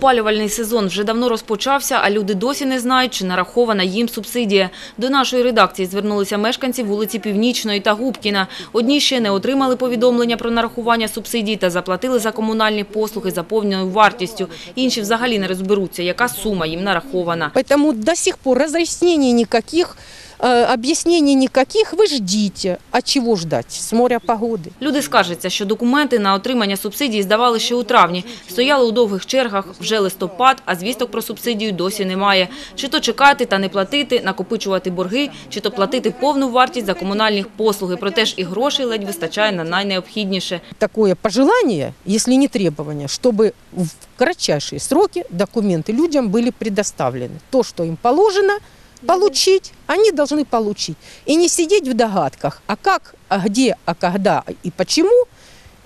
Опалювальний сезон вже давно розпочався, а люди досі не знають, чи нарахована їм субсидія. До нашої редакції звернулися мешканці вулиці Північної та Губкіна. Одні ще не отримали повідомлення про нарахування субсидій та заплатили за комунальні послуги за повною вартістю. Інші взагалі не розберуться, яка сума їм нарахована. Поэтому до сих пор разъяснений никаких, э, объяснений никаких. Вы ждите. А чего ждать? С моря погоды. Люди скаржаться, що документи на отримання субсидій здавали ще у травні. Стояли у довгих чергах, вже листопад, а звісток про субсидію досі немає. Чи то чекати та не платити, накопичувати борги, чи то платити повну вартість за комунальні послуги. Проте ж і грошей ледь вистачає на найнеобхідніше. Такое пожелание, если не требование, чтобы в кратчайшие сроки документы людям были предоставлены. То, что им положено получить, они должны получить. И не сидеть в догадках, а как, а где, а когда и почему,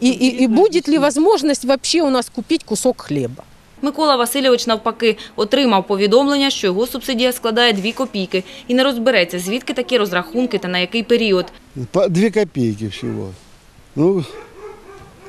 и, и, и будет ли возможность вообще у нас купить кусок хлеба. Микола Васильович, навпаки, отримав повідомлення, що його субсидія складає 2 копійки і не розбереться, звідки такі розрахунки та на який період. По две копейки всего. Ну,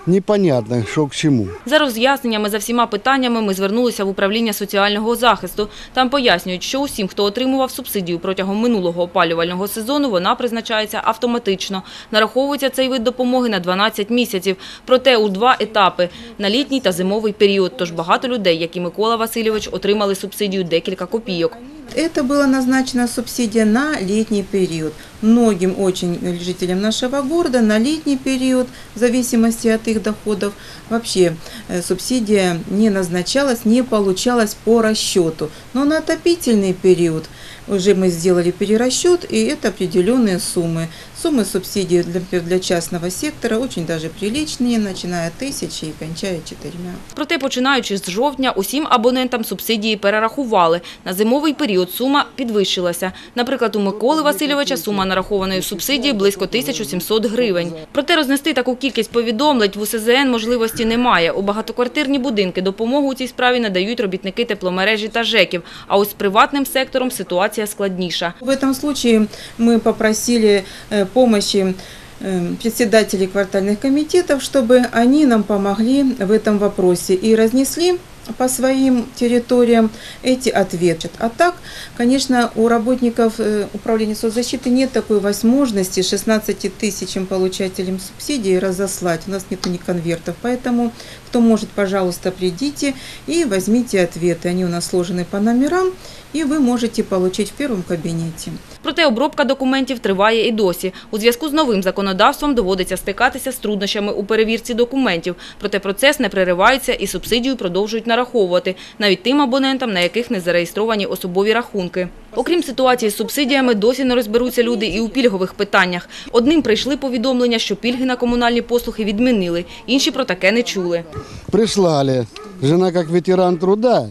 непонятно, что к чему. За роз'ясненнями за всіма питаннями ми звернулися в управління соціального захисту. Там пояснюють, що усім, хто отримував субсидію протягом минулого опалювального сезону, вона призначається автоматично. Нараховується цей вид допомоги на 12 місяців. Проте у два етапи – на літній та зимовий період. Тож багато людей, як і Микола Васильович, отримали субсидію декілька копійок. Это была назначена субсидия на летний период. Многим очень жителям нашего города на летний период, в зависимости от их доходов, вообще э, субсидия не назначалась, не получалась по расчету. Но на отопительный период уже мы сделали перерасчет, и это определенные суммы. Суммы субсидий для, например, для частного сектора очень даже приличные, начиная от тысячи и кончая четырьмя. Проте, починаючи з жовтня, усім абонентам субсидії перерахували. На зимовий період сума підвищилася. Наприклад, у Миколи Васильовича сума нарахованої субсидії близько 1700 гривень. Проте рознести таку кількість повідомлень в УСЗН можливості немає. У багатоквартирні будинки допомогу у цій справі надають робітники тепломережі та ЖЕКів. А ось з приватним сектором ситуація складніша. В этом случае мы попросили э, помощи э, председателей квартальных комитетов, чтобы они нам помогли в этом вопросе и разнесли по своим территориям эти ответы. А так, конечно, у работников э, управления соцзащиты нет такой возможности 16 тысячам получателям субсидий разослать. У нас нет ни конвертов, поэтому кто может, пожалуйста, придите и возьмите ответы. Они у нас сложены по номерам, и вы можете получить в первом кабинете. Проте обробка документів триває і досі. У зв'язку з новим законодавством доводиться стикатися з труднощами у перевірці документів. Проте процес не переривається і субсидію продовжують нараховувати, навіть тим абонентам, на яких не зареєстровані особові рахунки. Окрім ситуації з субсидіями, досі не розберуться люди і у пільгових питаннях. Одним прийшли повідомлення, що пільги на комунальні послуги відмінили, інші про таке не чули. Прислали. Жена как ветеран труда.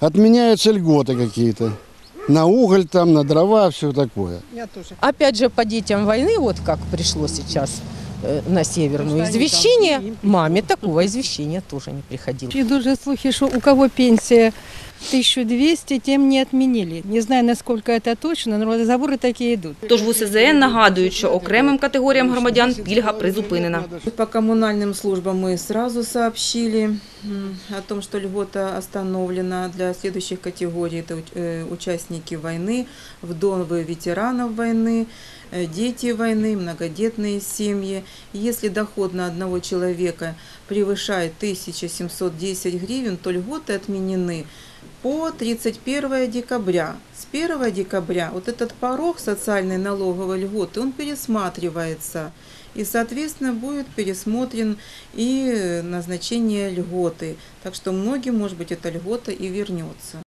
Отменяются льготы какие-то. На уголь там, на дрова, все такое. Опять же, по детям войны, вот как пришло сейчас э, на Северную извещение, маме такого извещения тоже не приходило. И же слухи, что у кого пенсия 1200, тем не отменили. Не знаю, насколько это точно, но разговоры такие идут. Тож в УСЗН нагадують, що окремим категоріям громадян пільга призупинена. По коммунальным службам мы сразу сообщили м, о том, что льгота остановлена для следующих категорий. Это уч- э, участники войны, вдовы ветеранов войны, э, дети войны, многодетные семьи. Если доход на одного человека превышает 1710 гривен, то льготы отменены по 31 декабря. С 1 декабря вот этот порог социальной налоговой льготы, он пересматривается. И, соответственно, будет пересмотрен и назначение льготы. Так что многим, может быть, эта льгота и вернется.